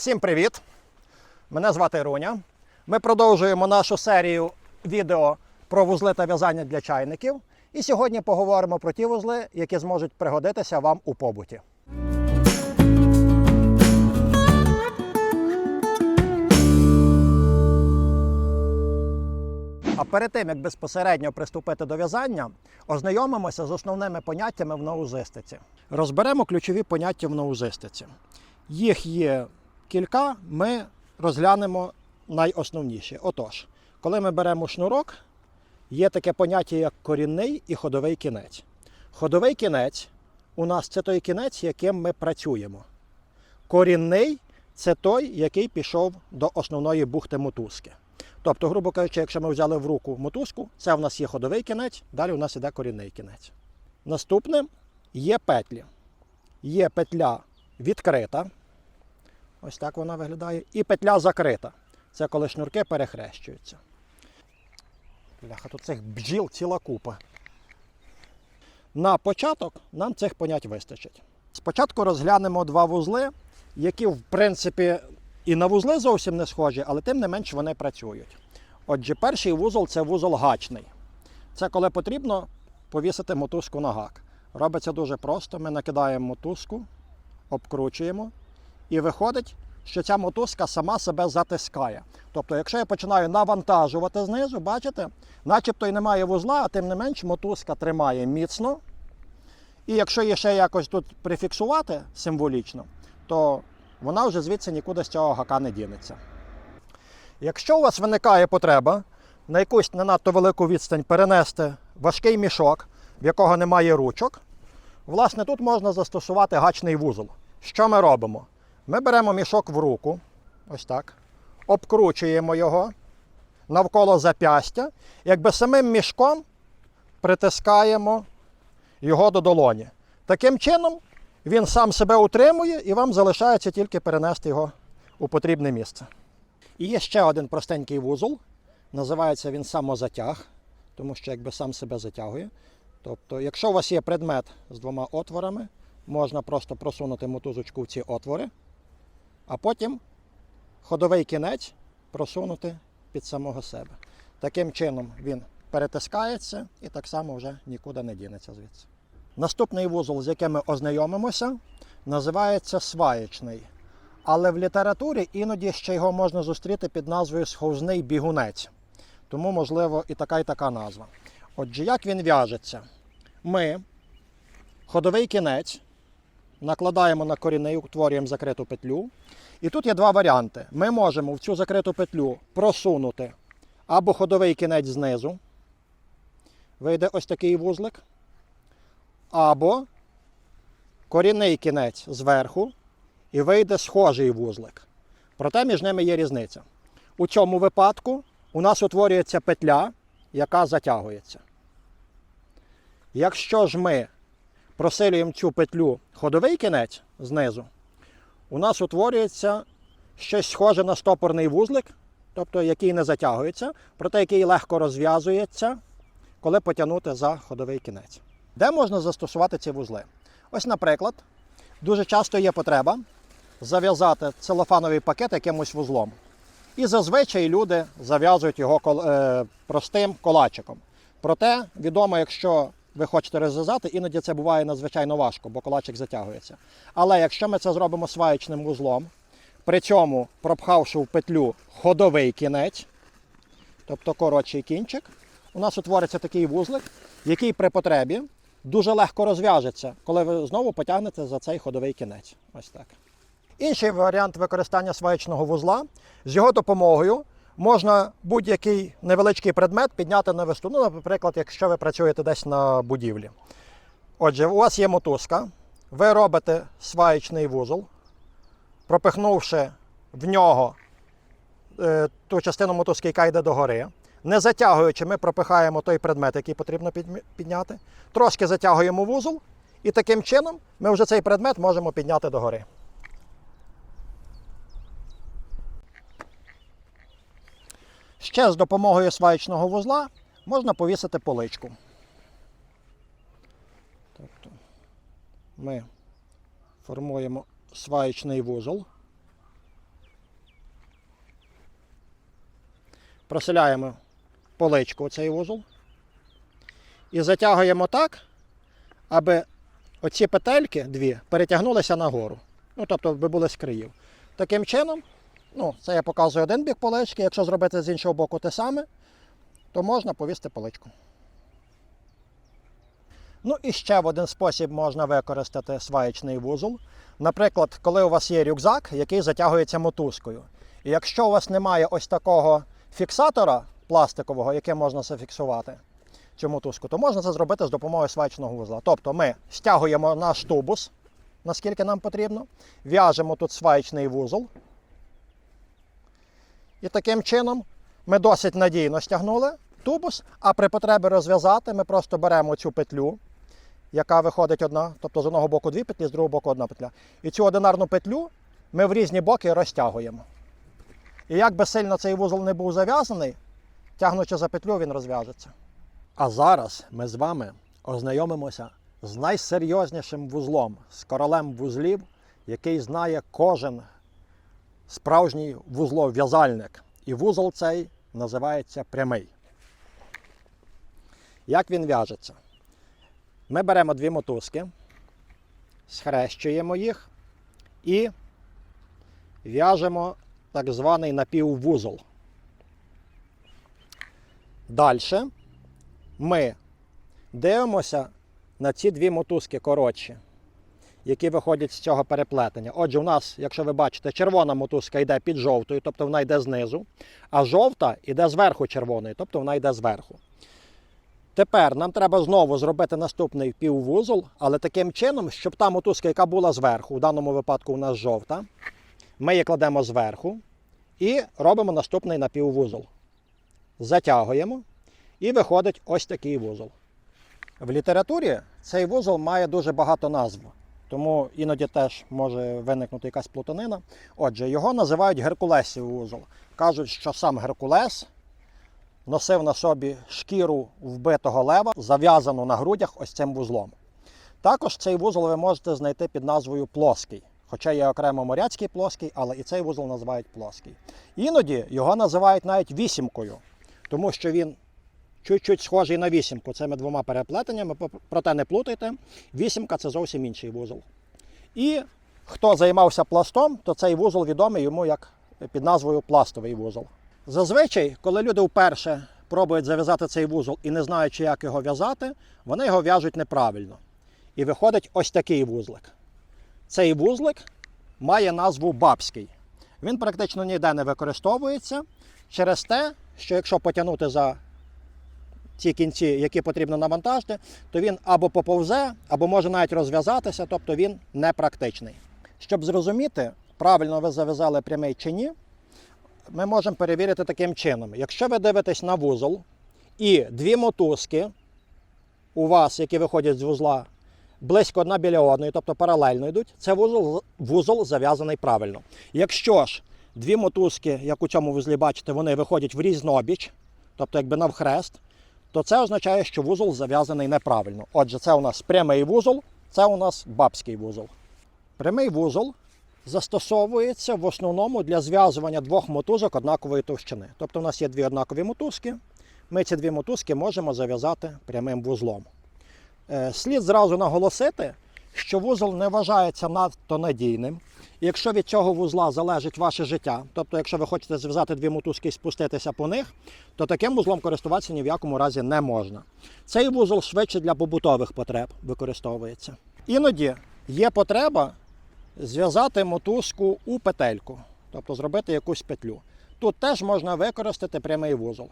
Всім привіт! Мене звати Руня. Ми продовжуємо нашу серію відео про вузли та в'язання для чайників. І сьогодні поговоримо про ті вузли, які зможуть пригодитися вам у побуті. А перед тим, як безпосередньо приступити до в'язання, ознайомимося з основними поняттями в наузистиці. Розберемо ключові поняття в наузистиці. Їх є кілька, ми розглянемо найосновніші. Отож, коли ми беремо шнурок, є таке поняття, як корінний і ходовий кінець. Ходовий кінець у нас це той кінець, яким ми працюємо. Корінний це той, який пішов до основної бухти мотузки. Тобто, грубо кажучи, якщо ми взяли в руку мотузку, це в нас є ходовий кінець, далі у нас іде корінний кінець. Наступне є петлі. Є петля відкрита. Ось так вона виглядає. І петля закрита. Це коли шнурки перехрещуються. Бляха, тут цих бджіл ціла купа. На початок нам цих понять вистачить. Спочатку розглянемо два вузли, які, в принципі, і на вузли зовсім не схожі, але тим не менш вони працюють. Отже, перший вузол це вузол гачний. Це коли потрібно повісити мотузку на гак. Робиться дуже просто. Ми накидаємо мотузку, обкручуємо, і виходить, що ця мотузка сама себе затискає. Тобто, якщо я починаю навантажувати знизу, бачите, начебто і немає вузла, а тим не менш мотузка тримає міцно. І якщо її ще якось тут прифіксувати символічно, то вона вже звідси нікуди з цього гака не дінеться. Якщо у вас виникає потреба на якусь не надто велику відстань перенести важкий мішок, в якого немає ручок, власне, тут можна застосувати гачний вузол. Що ми робимо? Ми беремо мішок в руку, ось так, обкручуємо його навколо запястя, якби самим мішком притискаємо його до долоні. Таким чином він сам себе утримує і вам залишається тільки перенести його у потрібне місце. І є ще один простенький вузол. Називається він самозатяг, тому що якби сам себе затягує. Тобто, якщо у вас є предмет з двома отворами, можна просто просунути мотузочку в ці отвори, а потім ходовий кінець просунути під самого себе. Таким чином він перетискається і так само вже нікуди не дінеться звідси. Наступний вузол, з яким ми ознайомимося, називається сваєчний. Але в літературі іноді ще його можна зустріти під назвою сховзний бігунець. Тому, можливо, і така, і така назва. Отже, як він в'яжеться? Ми ходовий кінець накладаємо на корінний, утворюємо закриту петлю. І тут є два варіанти. Ми можемо в цю закриту петлю просунути або ходовий кінець знизу, вийде ось такий вузлик, або корінний кінець зверху, і вийде схожий вузлик. Проте між ними є різниця. У цьому випадку у нас утворюється петля, яка затягується. Якщо ж ми просилюємо цю петлю ходовий кінець знизу, у нас утворюється щось схоже на стопорний вузлик, тобто який не затягується, проте який легко розв'язується, коли потягнути за ходовий кінець. Де можна застосувати ці вузли? Ось, наприклад, дуже часто є потреба зав'язати целофановий пакет якимось вузлом. І зазвичай люди зав'язують його е, простим колачиком. Проте, відомо, якщо ви хочете розв'язати, іноді це буває надзвичайно важко, бо колачик затягується. Але якщо ми це зробимо сваєчним вузлом, при цьому пропхавши в петлю ходовий кінець, тобто коротший кінчик, у нас утвориться такий вузлик, який при потребі дуже легко розв'яжеться, коли ви знову потягнете за цей ходовий кінець. Ось так. Інший варіант використання сваєчного вузла. З його допомогою можна будь-який невеличкий предмет підняти на висоту. Ну, наприклад, якщо ви працюєте десь на будівлі. Отже, у вас є мотузка, ви робите сваєчний вузол, пропихнувши в нього е, ту частину мотузки, яка йде догори. Не затягуючи, ми пропихаємо той предмет, який потрібно підняти. Трошки затягуємо вузол, і таким чином ми вже цей предмет можемо підняти догори. Ще з допомогою сваєчного вузла можна повісити поличку. Тобто Ми формуємо сваєчний вузол. Проселяємо поличку у цей вузол. І затягуємо так, аби оці петельки дві перетягнулися нагору. Ну, тобто, аби були з країв. Таким чином ну, це я показую один бік полички. Якщо зробити з іншого боку те саме, то можна повісти поличку. Ну і ще в один спосіб можна використати сваєчний вузол. Наприклад, коли у вас є рюкзак, який затягується мотузкою. І якщо у вас немає ось такого фіксатора пластикового, яким можна зафіксувати цю мотузку, то можна це зробити з допомогою сваєчного вузла. Тобто ми стягуємо наш тубус, наскільки нам потрібно, в'яжемо тут сваєчний вузол. І таким чином ми досить надійно стягнули тубус, а при потребі розв'язати ми просто беремо цю петлю, яка виходить одна, тобто з одного боку дві петлі, з другого боку одна петля. І цю одинарну петлю ми в різні боки розтягуємо. І як би сильно цей вузол не був зав'язаний, тягнучи за петлю, він розв'яжеться. А зараз ми з вами ознайомимося з найсерйознішим вузлом, з королем вузлів, який знає кожен справжній вузлов'язальник. І вузол цей називається прямий. Як він в'яжеться? Ми беремо дві мотузки, схрещуємо їх і в'яжемо так званий напіввузол. Далі ми дивимося на ці дві мотузки коротші, які виходять з цього переплетення. Отже, у нас, якщо ви бачите, червона мотузка йде під жовтою, тобто вона йде знизу, а жовта йде зверху червоної, тобто вона йде зверху. Тепер нам треба знову зробити наступний піввузол, але таким чином, щоб та мотузка, яка була зверху, в даному випадку у нас жовта, ми її кладемо зверху і робимо наступний напіввузол. Затягуємо і виходить ось такий вузол. В літературі цей вузол має дуже багато назв, тому іноді теж може виникнути якась плутанина. Отже, його називають Геркулесів вузол. Кажуть, що сам Геркулес носив на собі шкіру вбитого лева, зав'язану на грудях ось цим вузлом. Також цей вузол ви можете знайти під назвою плоский. Хоча є окремо моряцький плоский, але і цей вузол називають плоский. Іноді його називають навіть вісімкою, тому що він чуть-чуть схожий на вісімку цими двома переплетеннями, проте не плутайте. Вісімка це зовсім інший вузол. І хто займався пластом, то цей вузол відомий йому як під назвою пластовий вузол. Зазвичай, коли люди вперше пробують зав'язати цей вузол і не знаючи, як його в'язати, вони його в'яжуть неправильно. І виходить ось такий вузлик. Цей вузлик має назву бабський. Він практично ніде не використовується через те, що якщо потягнути за ті кінці, які потрібно навантажити, то він або поповзе, або може навіть розв'язатися, тобто він непрактичний. Щоб зрозуміти, правильно ви зав'язали прямий чи ні, ми можемо перевірити таким чином. Якщо ви дивитесь на вузол і дві мотузки у вас, які виходять з вузла, близько одна біля одної, тобто паралельно йдуть, це вузол, вузол зав'язаний правильно. Якщо ж дві мотузки, як у цьому вузлі бачите, вони виходять в різнобіч, тобто якби навхрест, то це означає, що вузол зав'язаний неправильно. Отже, це у нас прямий вузол, це у нас бабський вузол. Прямий вузол застосовується в основному для зв'язування двох мотузок однакової товщини. Тобто у нас є дві однакові мотузки. Ми ці дві мотузки можемо зав'язати прямим вузлом. Е, Слід зразу наголосити, що вузол не вважається надто надійним. І Якщо від цього вузла залежить ваше життя, тобто, якщо ви хочете зв'язати дві мотузки і спуститися по них, то таким вузлом користуватися ні в якому разі не можна. Цей вузол швидше для побутових потреб використовується. Іноді є потреба зв'язати мотузку у петельку, тобто зробити якусь петлю. Тут теж можна використати прямий вузол.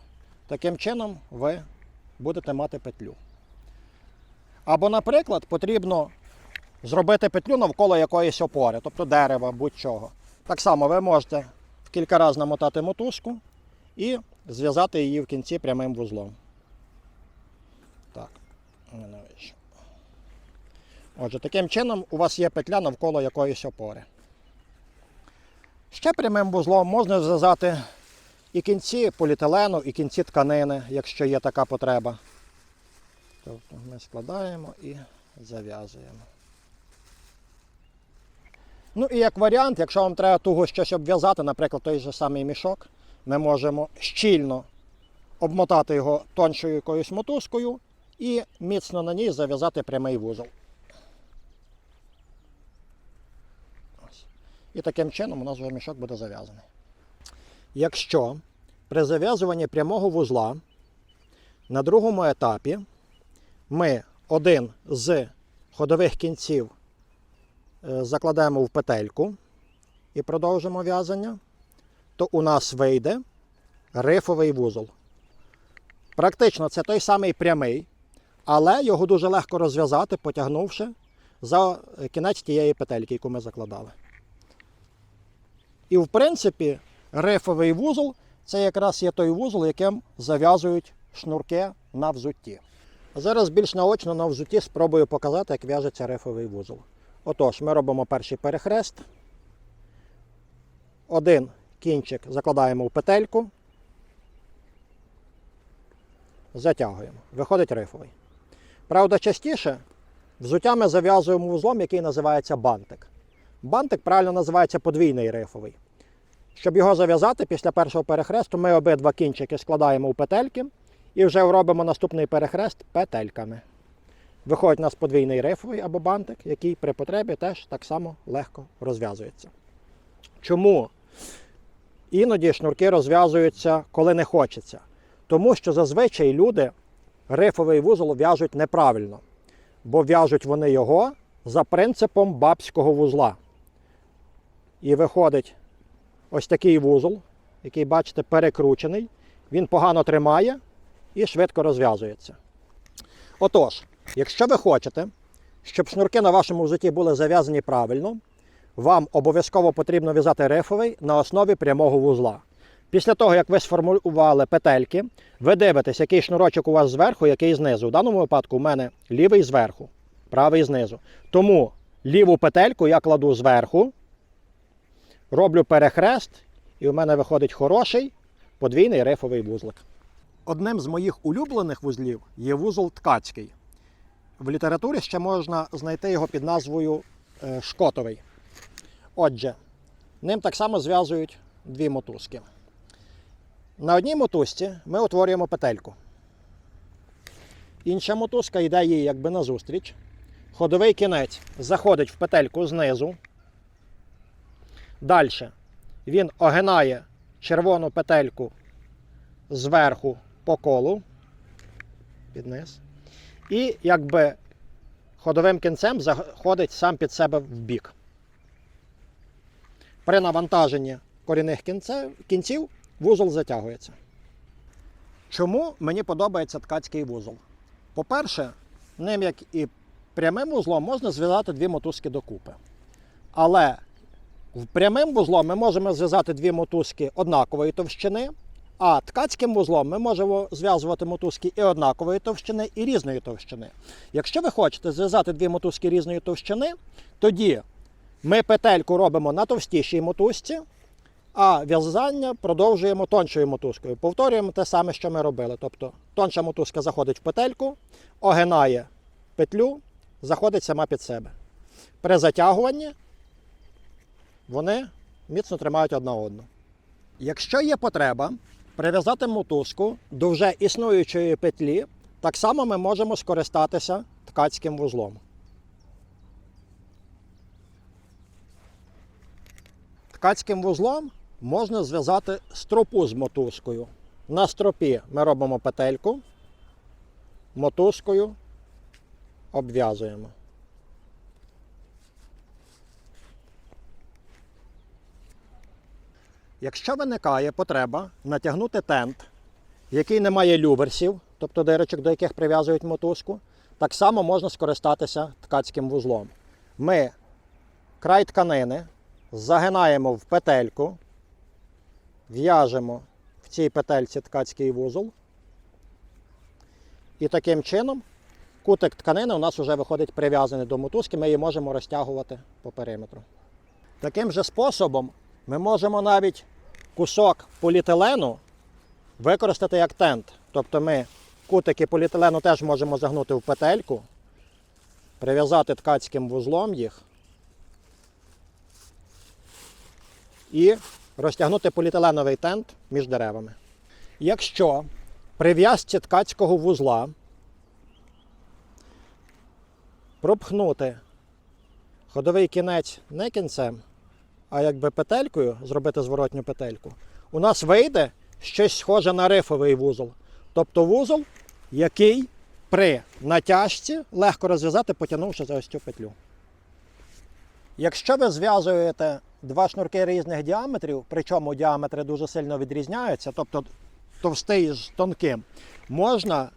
Таким чином ви будете мати петлю. Або, наприклад, потрібно зробити петлю навколо якоїсь опори, тобто дерева, будь-чого. Так само ви можете в кілька разів намотати мотузку і зв'язати її в кінці прямим вузлом. Так, не. Отже, таким чином у вас є петля навколо якоїсь опори. Ще прямим вузлом можна зв'язати і кінці поліетилену, і кінці тканини, якщо є така потреба. Тобто ми складаємо і зав'язуємо. Ну і як варіант, якщо вам треба туго щось обв'язати, наприклад, той же самий мішок, ми можемо щільно обмотати його тоншою якоюсь мотузкою і міцно на ній зав'язати прямий вузол. І таким чином у нас вже мішок буде зав'язаний. Якщо при зав'язуванні прямого вузла на другому етапі ми один з ходових кінців закладемо в петельку і продовжимо в'язання, то у нас вийде рифовий вузол. Практично це той самий прямий, але його дуже легко розв'язати, потягнувши за кінець тієї петельки, яку ми закладали. І в принципі, рифовий вузол це якраз є той вузол, яким зав'язують шнурки на взутті. Зараз більш наочно на взутті спробую показати, як в'яжеться рифовий вузол. Отож, ми робимо перший перехрест. Один кінчик закладаємо в петельку. Затягуємо. Виходить рифовий. Правда, частіше взуття ми зав'язуємо вузлом, який називається бантик. Бантик правильно називається подвійний рифовий. Щоб його зав'язати після першого перехресту, ми обидва кінчики складаємо у петельки і вже робимо наступний перехрест петельками. Виходить у нас подвійний рифовий або бантик, який при потребі теж так само легко розв'язується. Чому іноді шнурки розв'язуються, коли не хочеться? Тому що зазвичай люди рифовий вузол в'яжуть неправильно, бо в'яжуть вони його за принципом бабського вузла. І виходить ось такий вузол, який, бачите, перекручений. Він погано тримає і швидко розв'язується. Отож, якщо ви хочете, щоб шнурки на вашому взутті були зав'язані правильно, вам обов'язково потрібно в'язати рифовий на основі прямого вузла. Після того, як ви сформували петельки, ви дивитесь, який шнурочок у вас зверху, який знизу. В даному випадку у мене лівий зверху, правий знизу. Тому ліву петельку я кладу зверху, роблю перехрест, і у мене виходить хороший подвійний рифовий вузлик. Одним з моїх улюблених вузлів є вузол ткацький. В літературі ще можна знайти його під назвою е, шкотовий. Отже, ним так само зв'язують дві мотузки. На одній мотузці ми утворюємо петельку. Інша мотузка йде їй якби назустріч. Ходовий кінець заходить в петельку знизу. Далі він огинає червону петельку зверху по колу під низ. І якби ходовим кінцем заходить сам під себе в бік. При навантаженні корінних кінців вузол затягується. Чому мені подобається ткацький вузол? По-перше, ним, як і прямим вузлом, можна зв'язати дві мотузки докупи. Але в прямим вузлом ми можемо зв'язати дві мотузки однакової товщини, а ткацьким вузлом ми можемо зв'язувати мотузки і однакової товщини, і різної товщини. Якщо ви хочете зв'язати дві мотузки різної товщини, тоді ми петельку робимо на товстішій мотузці, а в'язання продовжуємо тоншою мотузкою. Повторюємо те саме, що ми робили. Тобто тонша мотузка заходить в петельку, огинає петлю, заходить сама під себе. При затягуванні вони міцно тримають одна одну. Якщо є потреба прив'язати мотузку до вже існуючої петлі, так само ми можемо скористатися ткацьким вузлом. Ткацьким вузлом можна зв'язати стропу з мотузкою. На стропі ми робимо петельку, мотузкою обв'язуємо. Якщо виникає потреба натягнути тент, який не має люверсів, тобто дирочок, до яких прив'язують мотузку, так само можна скористатися ткацьким вузлом. Ми край тканини загинаємо в петельку, в'яжемо в цій петельці ткацький вузол. І таким чином кутик тканини у нас вже виходить прив'язаний до мотузки, ми її можемо розтягувати по периметру. Таким же способом ми можемо навіть кусок поліетилену використати як тент. Тобто ми кутики поліетилену теж можемо загнути в петельку, прив'язати ткацьким вузлом їх і розтягнути поліетиленовий тент між деревами. Якщо при в'язці ткацького вузла пропхнути ходовий кінець не кінцем, а якби петелькою, зробити зворотню петельку, у нас вийде щось схоже на рифовий вузол. Тобто вузол, який при натяжці легко розв'язати, потягнувши за ось цю петлю. Якщо ви зв'язуєте два шнурки різних діаметрів, причому діаметри дуже сильно відрізняються, тобто товстий з тонким, можна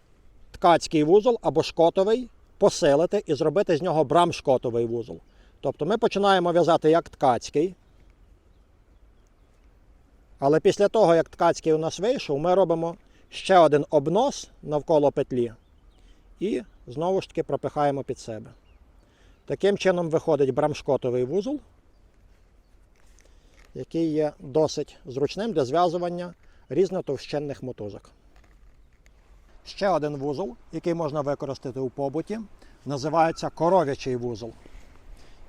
ткацький вузол або шкотовий посилити і зробити з нього брамшкотовий вузол. Тобто ми починаємо в'язати як ткацький. Але після того, як ткацький у нас вийшов, ми робимо ще один обнос навколо петлі і знову ж таки пропихаємо під себе. Таким чином виходить брамшкотовий вузол, який є досить зручним для зв'язування різнотовщенних мотузок. Ще один вузол, який можна використати у побуті, називається коров'ячий вузол.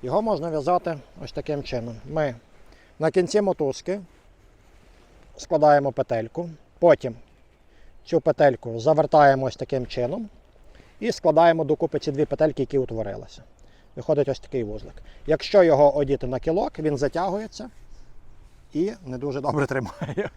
Його можна в'язати ось таким чином. Ми на кінці мотузки складаємо петельку, потім цю петельку завертаємо ось таким чином і складаємо докупи ці дві петельки, які утворилися. Виходить ось такий вузлик. Якщо його одіти на кілок, він затягується і не дуже добре тримає.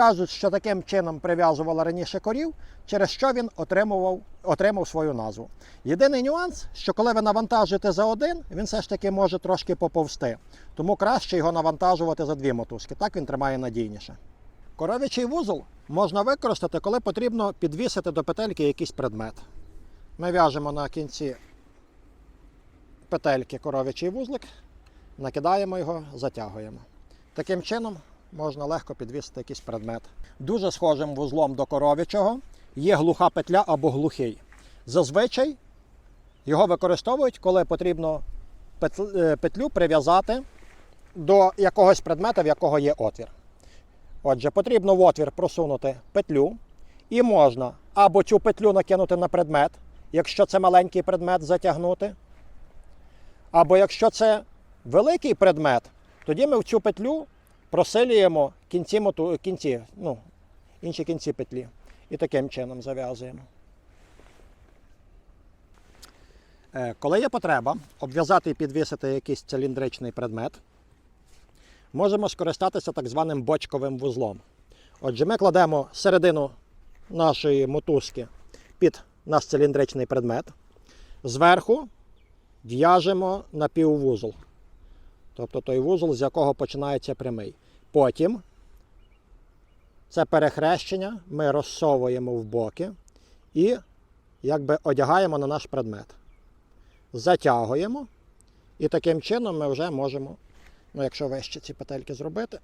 Кажуть, що таким чином прив'язували раніше корів, через що він отримував, отримав свою назву. Єдиний нюанс, що коли ви навантажуєте за один, він все ж таки може трошки поповзти. Тому краще його навантажувати за дві мотузки. Так він тримає надійніше. Коров'ячий вузол можна використати, коли потрібно підвісити до петельки якийсь предмет. Ми в'яжемо на кінці петельки коров'ячий вузлик, накидаємо його, затягуємо. Таким чином можна легко підвісити якийсь предмет. Дуже схожим вузлом до коров'ячого є глуха петля або глухий. Зазвичай його використовують, коли потрібно е, петлю прив'язати до якогось предмета, в якого є отвір. Отже, потрібно в отвір просунути петлю, і можна або цю петлю накинути на предмет, якщо це маленький предмет, затягнути. Або якщо це великий предмет, тоді ми в цю петлю просилюємо кінці, моту, кінці, ну, інші кінці петлі. І таким чином зав'язуємо. Е, Коли є потреба обв'язати і підвісити якийсь циліндричний предмет, можемо скористатися так званим бочковим вузлом. Отже, ми кладемо середину нашої мотузки під наш циліндричний предмет. Зверху в'яжемо напіввузол. Тобто той вузол, з якого починається прямий. Потім це перехрещення ми розсовуємо в боки і якби одягаємо на наш предмет. Затягуємо, і таким чином ми вже можемо, ну якщо вище ці петельки зробити,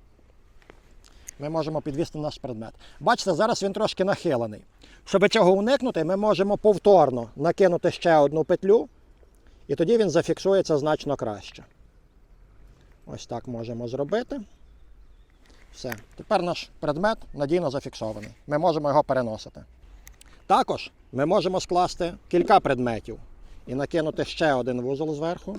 ми можемо підвісти наш предмет. Бачите, зараз він трошки нахилений. Щоб цього уникнути, ми можемо повторно накинути ще одну петлю, і тоді він зафіксується значно краще. Ось так можемо зробити. Все. Тепер наш предмет надійно зафіксований. Ми можемо його переносити. Також ми можемо скласти кілька предметів і накинути ще один вузол зверху.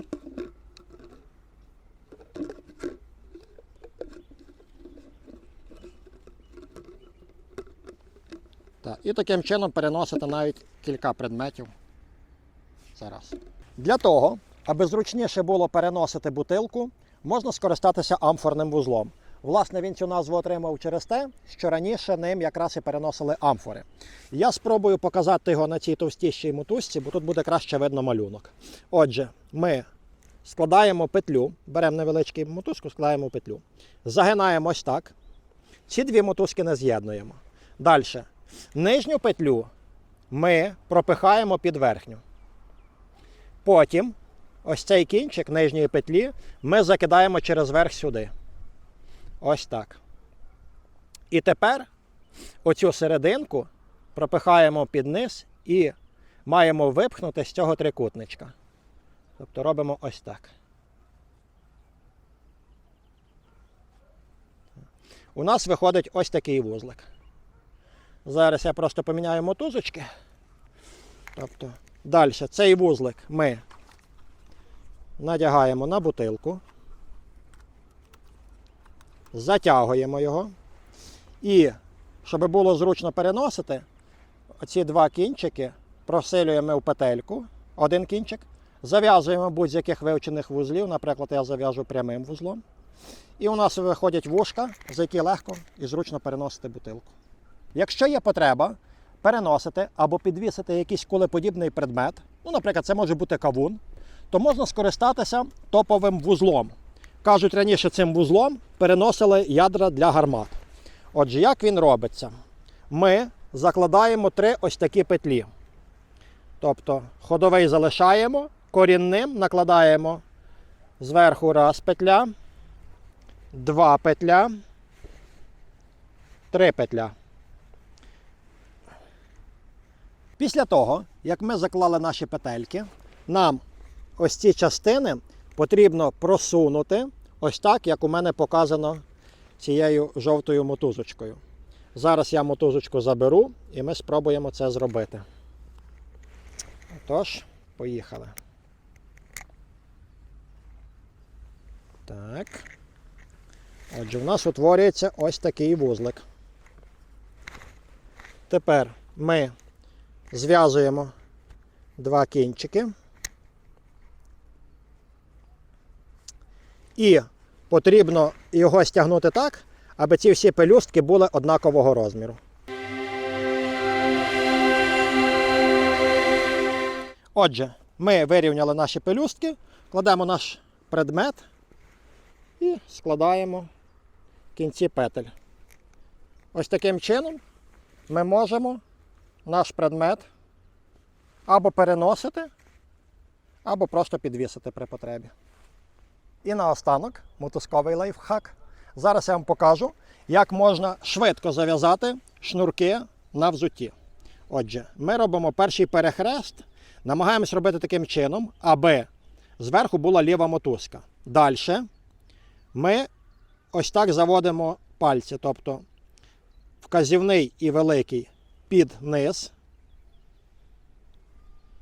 Так, і таким чином переносити навіть кілька предметів. Зараз. Для того, аби зручніше було переносити бутилку, можна скористатися амфорним вузлом. Власне, він цю назву отримав через те, що раніше ним якраз і переносили амфори. Я спробую показати його на цій товстішій мотузці, бо тут буде краще видно малюнок. Отже, ми складаємо петлю, беремо невеличку мотузку, складаємо петлю. Загинаємо ось так. Ці дві мотузки не з'єднуємо. Далі. Нижню петлю ми пропихаємо під верхню. Потім ось цей кінчик нижньої петлі ми закидаємо через верх сюди. Ось так. І тепер оцю серединку пропихаємо під низ і маємо випхнути з цього трикутничка. Тобто робимо ось так. У нас виходить ось такий вузлик. Зараз я просто поміняю мотузочки. Тобто, далі цей вузлик ми надягаємо на бутилку, затягуємо його. І, щоб було зручно переносити, оці два кінчики просилюємо в петельку, один кінчик, зав'язуємо будь-з яких вивчених вузлів, наприклад, я зав'яжу прямим вузлом. І у нас виходять вушка, за які легко і зручно переносити бутилку. Якщо є потреба переносити або підвісити якийсь кулеподібний предмет, ну, наприклад, це може бути кавун, то можна скористатися топовим вузлом. Кажуть, раніше цим вузлом переносили ядра для гармат. Отже, як він робиться? Ми закладаємо три ось такі петлі. Тобто ходовий залишаємо, корінним накладаємо зверху раз петля, два петля, три петля. Після того, як ми заклали наші петельки, нам ось ці частини потрібно просунути ось так, як у мене показано цією жовтою мотузочкою. Зараз я мотузочку заберу і ми спробуємо це зробити. Тож, поїхали. Так. Отже, в нас утворюється ось такий вузлик. Тепер ми зв'язуємо два кінчики. І потрібно його стягнути так, аби ці всі пелюстки були однакового розміру. Отже, ми вирівняли наші пелюстки, кладемо наш предмет і складаємо кінці петель. Ось таким чином ми можемо наш предмет або переносити, або просто підвісити при потребі. І наостанок мотузковий лайфхак. Зараз я вам покажу, як можна швидко зав'язати шнурки на взутті. Отже, ми робимо перший перехрест, намагаємось робити таким чином, аби зверху була ліва мотузка. Далі ми ось так заводимо пальці, тобто вказівний і великий під низ,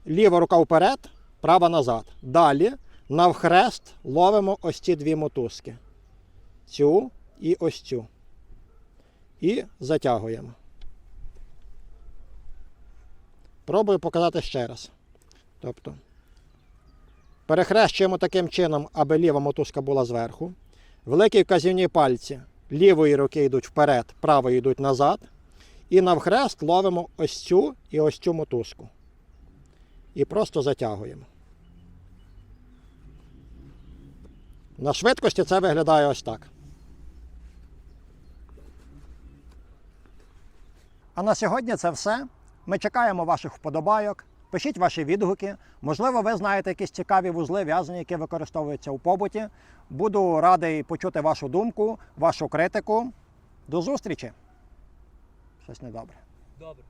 ліва рука вперед, права назад. Далі навхрест ловимо ось ці дві мотузки. Цю і ось цю. І затягуємо. Пробую показати ще раз. Тобто, перехрещуємо таким чином, аби ліва мотузка була зверху. Великі вказівні пальці лівої руки йдуть вперед, правої йдуть назад. І навхрест ловимо ось цю і ось цю мотузку. І просто затягуємо. На швидкості це виглядає ось так. А на сьогодні це все. Ми чекаємо ваших вподобайок. Пишіть ваші відгуки. Можливо, ви знаєте якісь цікаві вузли в'язані, які використовуються у побуті. Буду радий почути вашу думку, вашу критику. До зустрічі! Щось недобре. Добре.